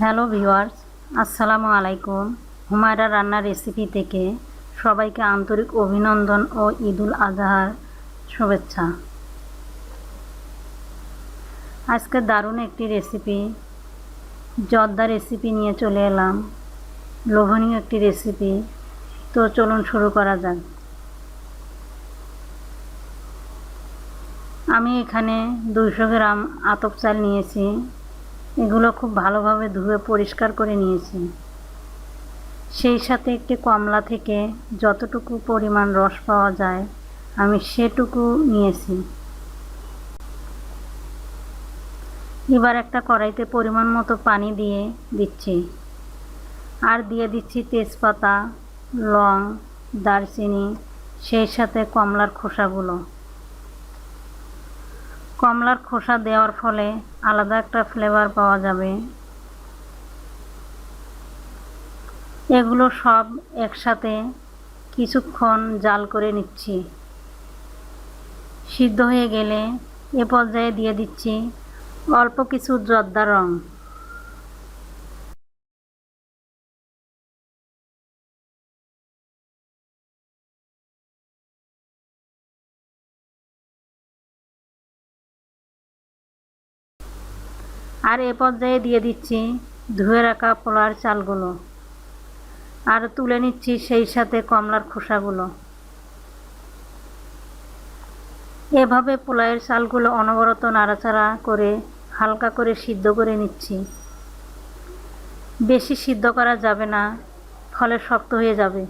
Hello viewers, আসসালামু আলাইকুম। হুমায়রা রান্নার রেসিপি থেকে সবাইকে আন্তরিক অভিনন্দন ও ঈদুল আজহার শুভেচ্ছা। আজকে দারুণ একটি রেসিপি জর্দা রেসিপি নিয়ে চলে এলাম। লোভনীয় একটি রেসিপি তো চলুন শুরু করা যাক। আমি এখানে দুইশো গ্রাম আতপ চাল নিয়েছি। এগুলো খুব ভালোভাবে ধুয়ে পরিষ্কার করে নিয়েছি। সেই সাথে একটি কমলা থেকে যতটুকু পরিমাণ রস পাওয়া যায়, আমি সেটুকু নিয়েছি। এবার একটা কড়াইতে পরিমাণ মতো পানি দিয়ে দিচ্ছি। আর দিয়ে দিচ্ছি তেজপাতা, লং, দারচিনি, সেই সাথে কমলার খোসাগুলো। কমলার খোসা দেওয়ার ফলে আলাদা একটা ফ্লেভার পাওয়া যাবে। এগুলো সব একসাথে কিছুক্ষণ জাল করে নিচ্ছি। সিদ্ধ হয়ে গেলে এ পর্যায়ে দিয়ে দিচ্ছি অল্প কিছু জর্দা রং। আর এ পর্যায়ে দিয়ে দিচ্ছি ধুয়ে রাখা পোলার চালগুলো। আর তুলে নিচ্ছি সেই সাথে কমলার খোসাগুলো। এভাবে পোলাইয়ের চালগুলো অনবরত নাড়াচাড়া করে হালকা করে সিদ্ধ করে নিচ্ছি। বেশি সিদ্ধ করা যাবে না, ফলে শক্ত হয়ে যাবে।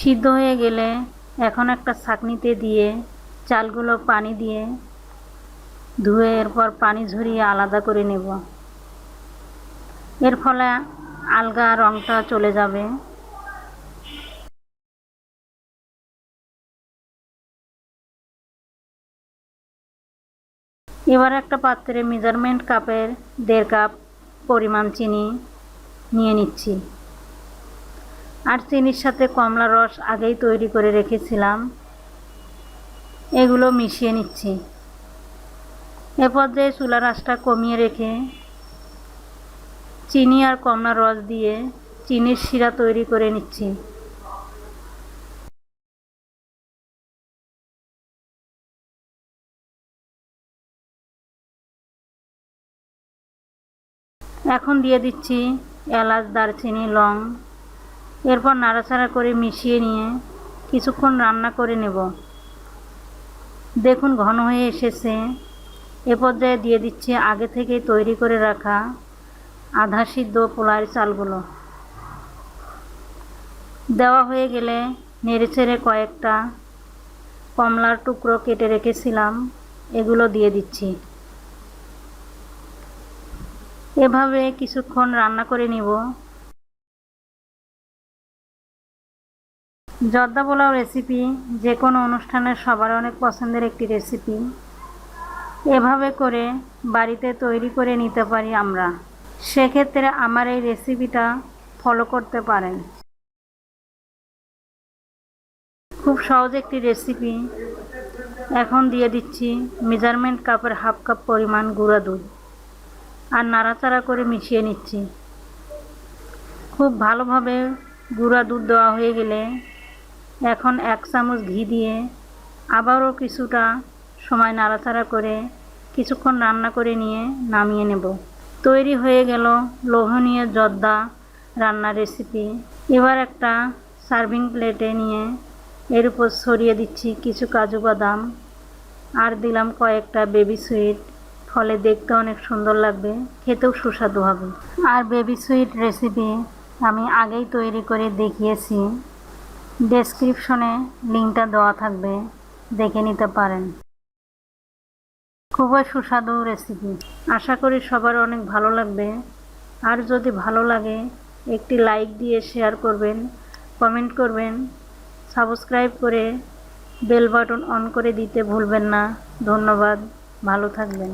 সিদ্ধ হয়ে গেলে এখন একটা ছাকনিতে দিয়ে চালগুলো পানি দিয়ে ধুয়ে এরপর পানি ঝরিয়ে আলাদা করে নেব। এর ফলে আলগা রঙটা চলে যাবে। এবার একটা পাত্রে মেজারমেন্ট কাপের দেড় কাপ পরিমাণ চিনি নিয়ে নিচ্ছি। আর চিনির সাথে কমলা রস আগেই তৈরি করে রেখেছিলাম। এগুলো মিশিয়ে নিচ্ছি। এ পর্যায়ে চুলার আঁচটা কমিয়ে রেখে চিনি আর কমলা রস দিয়ে চিনির শিরা তৈরি করে নিচ্ছি। এখন দিয়ে দিচ্ছি এলাচ, দারচিনি, লং। এরপর নাড়াচাড়া করে মিশিয়ে নিয়ে কিছুক্ষণ রান্না করে নেব। দেখুন ঘন হয়ে এসেছে। এ পর্যায়ে দিয়ে দিচ্ছি আগে থেকে তৈরি করে রাখা আধা সিদ্ধ পোলার চালগুলো। দেওয়া হয়ে গেলে নেড়ে ছেড়ে কয়েকটা কমলার টুকরো কেটে রেখেছিলাম, এগুলো দিয়ে দিচ্ছি। এভাবে কিছুক্ষণ রান্না করে নিব। জর্দা পোলাও রেসিপি যে কোনো অনুষ্ঠানের সবার অনেক পছন্দের একটি রেসিপি এভাবে করে বাড়িতে তৈরি করে নিতে পারি আমরা। সেক্ষেত্রে আমার এই রেসিপিটা ফলো করতে পারেন। খুব সহজ একটি রেসিপি এখন দিয়ে দিচ্ছি মেজারমেন্ট কাপের হাফ কাপ পরিমাণ গুঁড়া দুধ। আর নাড়াচাড়া করে মিশিয়ে নিচ্ছি। খুব ভালোভাবে গুঁড়া দুধ দেওয়া হয়ে গেলে এখন এক চামচ ঘি দিয়ে আবারও কিছুটা সময় নাড়াচাড়া করে কিছুক্ষণ রান্না করে নিয়ে নামিয়ে নেব। তৈরি হয়ে গেল লোভনীয় জর্দা রান্নার রেসিপি এবার একটা সার্ভিং প্লেটে নিয়ে এর উপর ছড়িয়ে দিচ্ছি কিছু কাজু বাদাম। আর দিলাম কয়েকটা বেবি সুইট ফলে দেখতে অনেক সুন্দর লাগবে, খেতেও সুস্বাদু হবে। আর বেবি সুইট রেসিপি আমি আগেই তৈরি করে দেখিয়েছি। ডেসক্রিপশনে লিঙ্কটা দেওয়া থাকবে, দেখে নিতে পারেন। খুবই সুস্বাদু রেসিপি আশা করি সবার অনেক ভালো লাগবে। আর যদি ভালো লাগে, একটি লাইক দিয়ে শেয়ার করবেন কমেন্ট করবেন সাবস্ক্রাইব করে বেল বাটন অন করে দিতে ভুলবেন না। ধন্যবাদ, ভালো থাকবেন।